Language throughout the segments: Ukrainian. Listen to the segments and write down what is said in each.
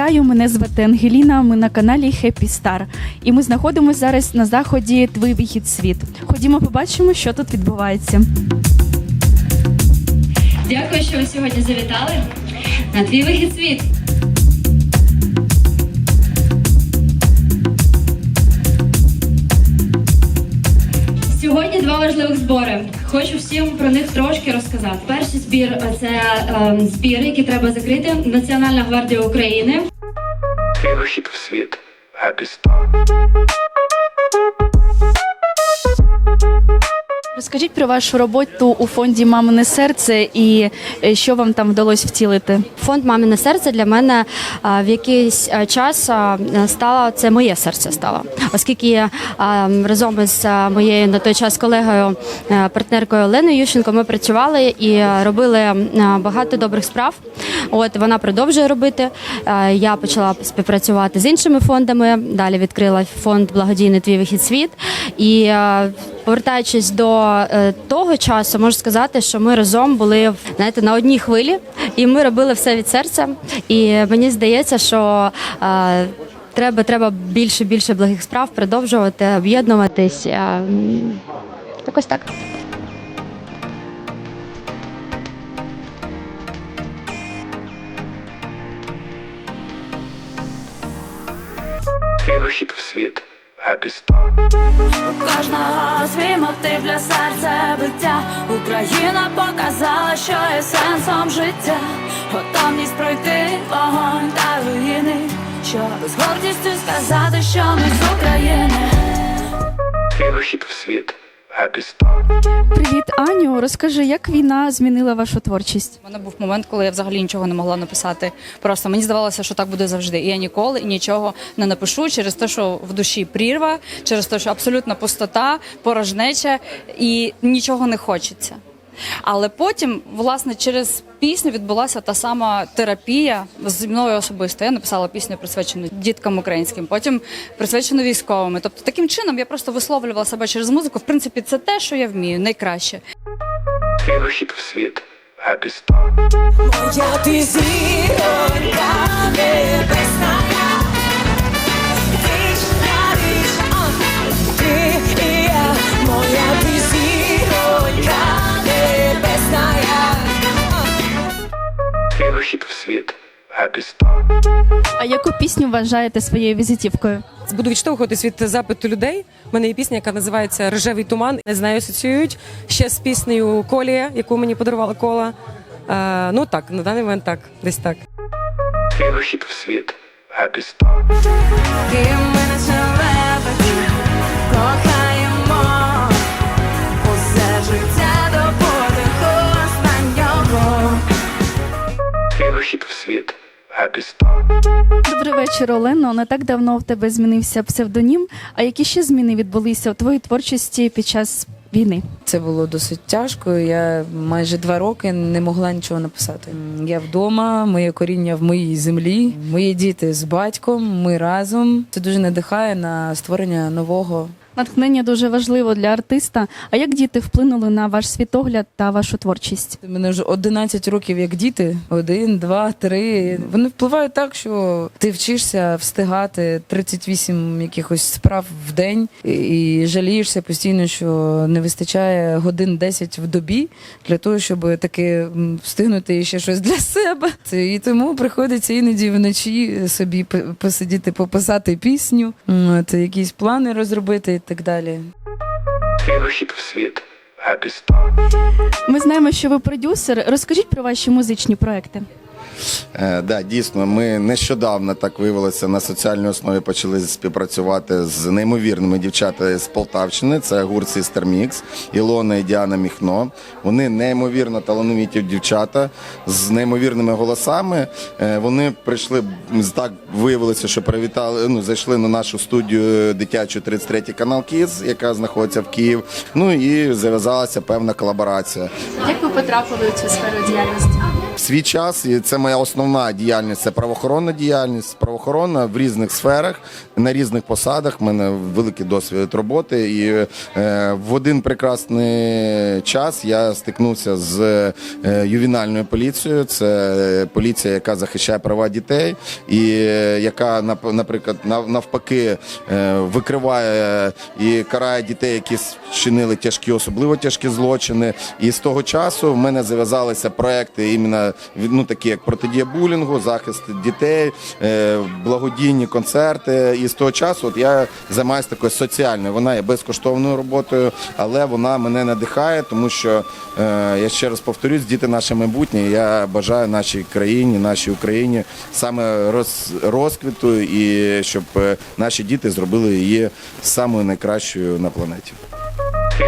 Вітаю, мене звати Ангеліна. Ми на каналі Happy Star. І ми знаходимося зараз на заході Твій вихід світ. Ходімо, побачимо, що тут відбувається. Дякую, що ви сьогодні завітали на твій вихід світ. Сьогодні два важливих збори. Хочу всім про них трошки розказати. Перший збір це е, збір, який треба закрити. Національна гвардія України. Вихід в світ. Happy Star. Розкажіть про вашу роботу у фонді Мамине серце і е, що вам там вдалося втілити. Фонд Мамине серце для мене в якийсь час стало це моє серце стало, оскільки я разом із моєю на той час колегою партнеркою Оленою Ющенко ми працювали і робили багато добрих справ. От вона продовжує робити. Я почала співпрацювати з іншими фондами. Далі відкрила фонд Благодійний твій вихід світ. І повертаючись до е, того часу, можу сказати, що ми разом були знаєте, на одній хвилі, і ми робили все від серця. І мені здається, що е, треба, треба більше більше благих справ продовжувати, об'єднуватись. Е, Якось так. Вихід в світ. Happy Star. Кожного свій мотив для серця биття. Україна показала, що є сенсом життя. Готовність пройти вогонь та руїни. Щоб з гордістю сказати, що ми з України. Твій вихід в світ. Привіт, Аню. Розкажи, як війна змінила вашу творчість? У мене був момент, коли я взагалі нічого не могла написати. Просто мені здавалося, що так буде завжди. І я ніколи нічого не напишу через те, що в душі прірва, через те, що абсолютна пустота, порожнеча і нічого не хочеться. Але потім, власне, через пісню відбулася та сама терапія зі мною особисто. Я написала пісню присвячену діткам українським, потім присвячену військовим. Тобто, таким чином я просто висловлювала себе через музику. В принципі, це те, що я вмію, найкраще. Твій вихід в світ. Моя ти зіронька небесна. Вихід в світ. А яку пісню вважаєте своєю візитівкою? Буду відштовхуватись від запиту людей. У мене є пісня, яка називається Рожевий туман. Не знаю, асоціюють ще з піснею Колія, яку мені подарувала кола. Е, ну так, на даний момент так, десь так. Твій вихід в світ. Happy Star. Твій в світ. Добрий вечір, Олено. Не так давно в тебе змінився псевдонім. А які ще зміни відбулися у твоїй творчості під час війни? Це було досить тяжко. Я майже два роки не могла нічого написати. Я вдома, моє коріння в моїй землі, мої діти з батьком. Ми разом. Це дуже надихає на створення нового. Натхнення дуже важливо для артиста. А як діти вплинули на ваш світогляд та вашу творчість? Мене вже 11 років як діти. Один, два, три. Вони впливають так, що ти вчишся встигати 38 якихось справ в день і- жалієшся постійно, що не вистачає годин 10 в добі для того, щоб таки встигнути ще щось для себе. І тому приходиться іноді вночі собі посидіти, пописати пісню, якісь плани розробити так далі. Твій вихід в світ. Happy Star. Ми знаємо, що ви продюсер. Розкажіть про ваші музичні проекти. Е, да, дійсно, ми нещодавно так виявилося на соціальній основі почали співпрацювати з неймовірними дівчатами з Полтавщини. Це гурт Sister Mix, Ілона і Діана Міхно. Вони неймовірно талановиті дівчата з неймовірними голосами. Е, Вони прийшли так виявилося, що привітали. Ну зайшли на нашу студію дитячу 33 канал Kids, яка знаходиться в Київ. Ну і зав'язалася певна колаборація. Як ви потрапили у цю сферу діяльності? Свій час, і це моя основна діяльність. Це правоохоронна діяльність, правоохоронна в різних сферах, на різних посадах. У мене великий досвід роботи. І е, в один прекрасний час я стикнувся з е, ювенальною поліцією. Це поліція, яка захищає права дітей, і е, яка нап- наприклад, навпаки е, викриває і карає дітей, які вчинили тяжкі, особливо тяжкі злочини. І з того часу в мене зав'язалися проекти іменно ну, такі як протидія булінгу, захист дітей, е, благодійні концерти. І з того часу от я займаюся такою соціальною. Вона є безкоштовною роботою, але вона мене надихає, тому що е, я ще раз повторюсь, діти наше майбутнє. Я бажаю нашій країні, нашій Україні саме роз, розквіту і щоб е, наші діти зробили її самою найкращою на планеті.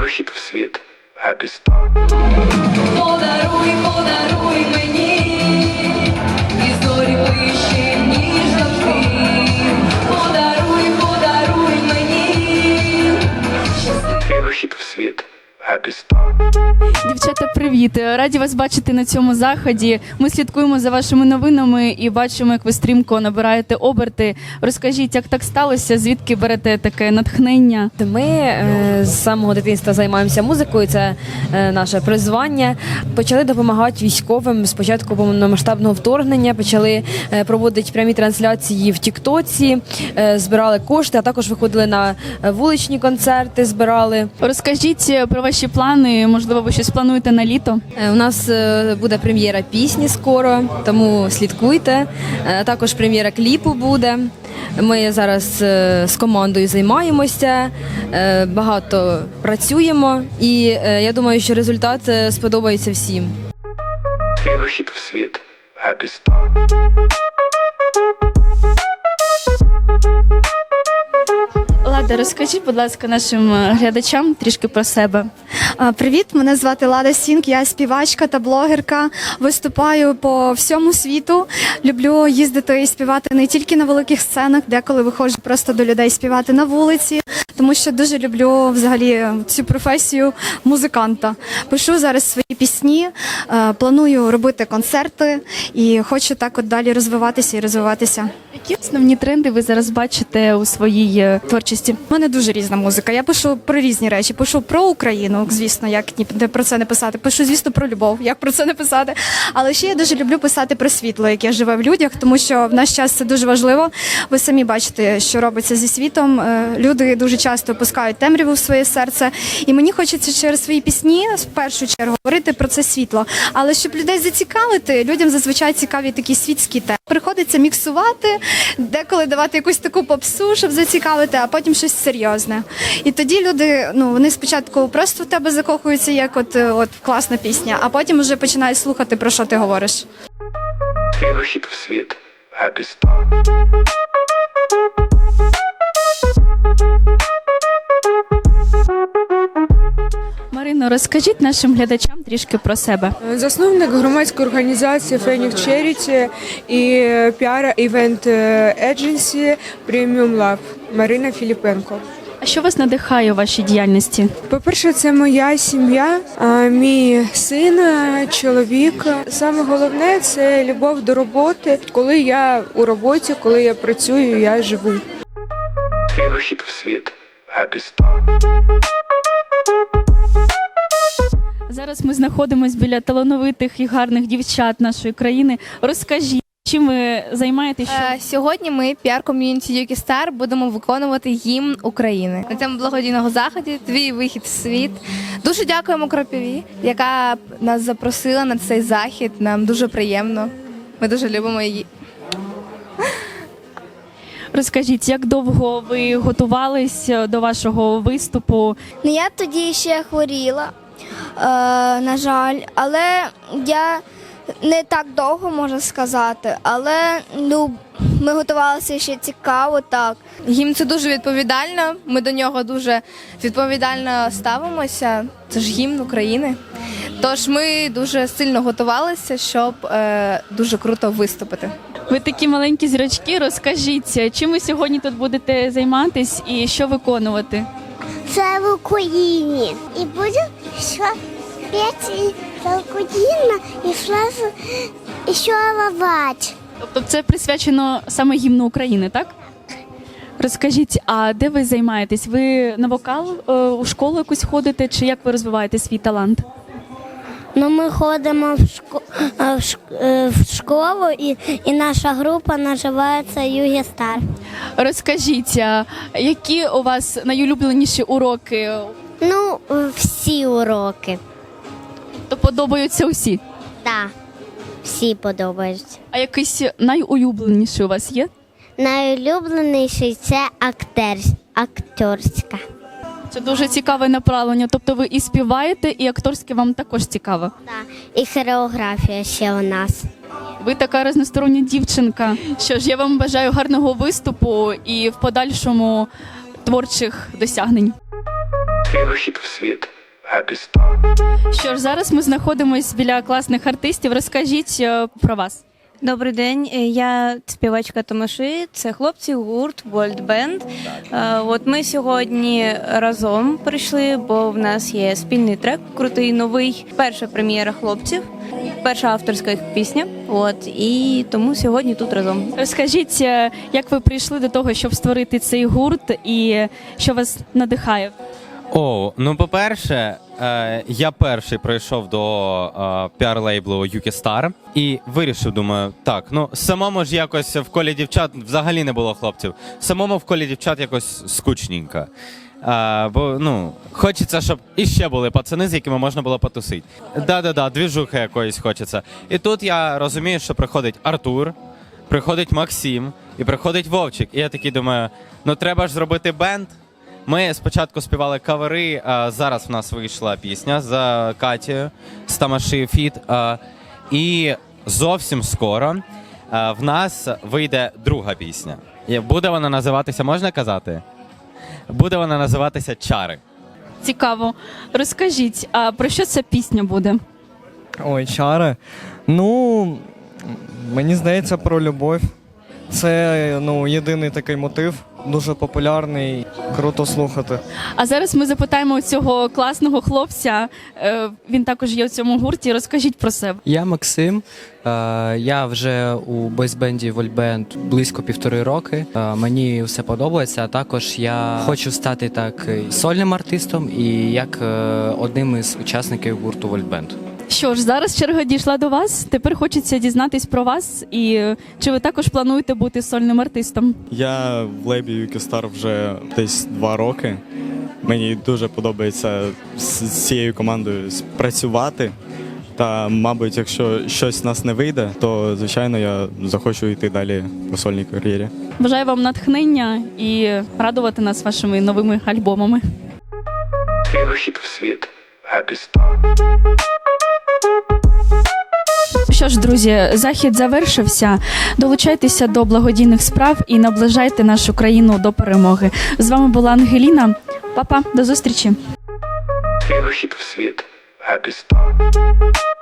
Вихід в світ. Happy Star. Подаруй, подаруй мені, привіт! Раді вас бачити на цьому заході. Ми слідкуємо за вашими новинами і бачимо, як ви стрімко набираєте оберти. Розкажіть, як так сталося? Звідки берете таке натхнення? Ми е, з самого дитинства займаємося музикою, це е, наше призвання. Почали допомагати військовим з початку повномасштабного вторгнення, почали е, проводити прямі трансляції в Тіктоці, е, збирали кошти, а також виходили на е, вуличні концерти, збирали. Розкажіть про ваші плани. Можливо, ви щось плануєте на літо? Е, У нас е, буде прем'єра пісні скоро, тому слідкуйте. Е, Також прем'єра кліпу буде. Ми зараз з командою займаємося, багато працюємо, і я думаю, що результат сподобається всім. Світ. Happy Star. Лада, розкажіть, будь ласка, нашим е, глядачам трішки про себе. Привіт, мене звати Лада Сінк. Я співачка та блогерка. Виступаю по всьому світу. Люблю їздити і співати не тільки на великих сценах, деколи виходжу просто до людей співати на вулиці, тому що дуже люблю взагалі цю професію музиканта. Пишу зараз свої пісні, е, планую робити концерти і хочу так от далі розвиватися і розвиватися. Які основні тренди ви зараз бачите у своїй е, творчості? У мене дуже різна музика. Я пишу про різні речі. Пишу про Україну, звісно, як про це не писати. Пишу, звісно, про любов, як про це не писати. Але ще я дуже люблю писати про світло, яке живе в людях, тому що в наш час це дуже важливо. Ви самі бачите, що робиться зі світом. Е, Люди дуже часто опускають темряву в своє серце. І мені хочеться через свої пісні в першу чергу говорити про це світло. Але щоб людей зацікавити, людям зазвичай цікаві такі світські теми. Приходиться міксувати, деколи давати якусь таку попсу, щоб зацікавити, а потім щось серйозне. І тоді люди, ну вони спочатку просто в тебе закохуються, як от, е, от класна пісня, а потім вже починають слухати про що ти говориш. Вихід в світ. Happy Star. Марино, розкажіть нашим глядачам трішки про себе. Засновник громадської організації Phoenix Charity і піар івент едженсі Premium Lab Марина Філіпенко. А що вас надихає у вашій діяльності? По-перше, це моя сім'я, мій син, а, чоловік. Саме головне це любов до роботи. Коли я у роботі, коли я працюю, я живу. Вихід в світ. Happy Star. Зараз ми знаходимося біля талановитих і гарних дівчат нашої країни. Розкажіть, чим ви займаєтесь? Що... Е, Сьогодні ми, піар-ком'юніті Юкі Стар, будемо виконувати гімн України на цьому благодійного заході. Твій вихід в світ. Дуже дякуємо Кропіві, яка нас запросила на цей захід. Нам дуже приємно. Ми дуже любимо її. Розкажіть, як довго ви готувались е, до вашого виступу? Ну, я тоді ще хворіла, на жаль, але я не так довго можу сказати, але ну, ми готувалися ще цікаво так. Гімн це дуже відповідально. Ми до нього дуже відповідально ставимося. Це ж гімн України. Тож ми дуже сильно готувалися, щоб е, дуже круто виступити. Ви такі маленькі зірочки. Розкажіть, чим ви сьогодні тут будете займатись і що виконувати? Це в Україні. І буде що п'ять Толкудина і фразу «Еще ловать». Тобто це присвячено саме гімну України, так? Розкажіть, а де ви займаєтесь? Ви на вокал е, у школу якусь ходите, чи як ви розвиваєте свій талант? Ну, ми ходимо в, шко... в, е, в школу, і, і наша група називається Югі Стар. Розкажіть, а які у вас найулюбленіші уроки? Ну, всі уроки. То подобаються усі. Так, всі подобаються. А якийсь найулюбленіший у вас є? Найулюбленіший це актер... акторська. Це дуже цікаве направлення. Тобто ви і співаєте, і акторське вам також цікаво. Так. І хореографія ще у нас. Ви така різностороння дівчинка. Що ж, я вам бажаю гарного виступу і в подальшому творчих досягнень. Твій вихід в світ. Що ж, зараз ми знаходимося біля класних артистів. Розкажіть е, про вас. Добрий день, Е, я співачка Томаши. Це хлопці гурт World Band. Е, От ми сьогодні разом прийшли, бо в нас є спільний трек, крутий новий. Перша прем'єра хлопців, перша авторська їх пісня. От і тому сьогодні тут разом. Розкажіть, е, як ви прийшли до того, щоб створити цей гурт, і що вас надихає? О, ну по-перше, е, я перший прийшов до е, піар-лейблу Star і вирішив, думаю, так, ну самому ж якось в колі дівчат взагалі не було хлопців. Самому в колі дівчат якось скучненько. Е, бо ну, хочеться, щоб іще були пацани, з якими можна було потусити. Да-да-да, двіжухи якоїсь хочеться. І тут я розумію, що приходить Артур, приходить Максим і приходить Вовчик. І я такий думаю, ну треба ж зробити бенд. Ми спочатку співали кавери, а зараз в нас вийшла пісня з Катією з Тамаші Фіт. а, І зовсім скоро а, в нас вийде друга пісня. Буде вона називатися, можна казати? Буде вона називатися Чари. Цікаво. Розкажіть, а про що ця пісня буде? Ой, чари. Ну, мені здається, про любов. Це ну, єдиний такий мотив, дуже популярний, круто слухати. А зараз ми запитаємо цього класного хлопця. е, Він також є у цьому гурті. Розкажіть про себе. Я Максим. Е, Я вже у бойсбенді Вольбенд близько півтори роки. Е, Мені все подобається. А також я хочу стати так і сольним артистом і як е, одним із учасників гурту Вольбенд. Що ж, зараз черга дійшла до вас. Тепер хочеться дізнатись про вас. І е, чи ви також плануєте бути сольним артистом? Я в лейбі Юкістар вже десь два роки. Мені дуже подобається з цією командою працювати. Та, мабуть, якщо щось в нас не вийде, то звичайно я захочу йти далі по сольній кар'єрі. Бажаю вам натхнення і радувати нас вашими новими альбомами. Твій вихід в світ. Happy Star. Що ж, друзі, захід завершився. Долучайтеся до благодійних справ і наближайте нашу країну до перемоги. З вами була Ангеліна. Папа, -па, до зустрічі. Твій вихід в світ. Star.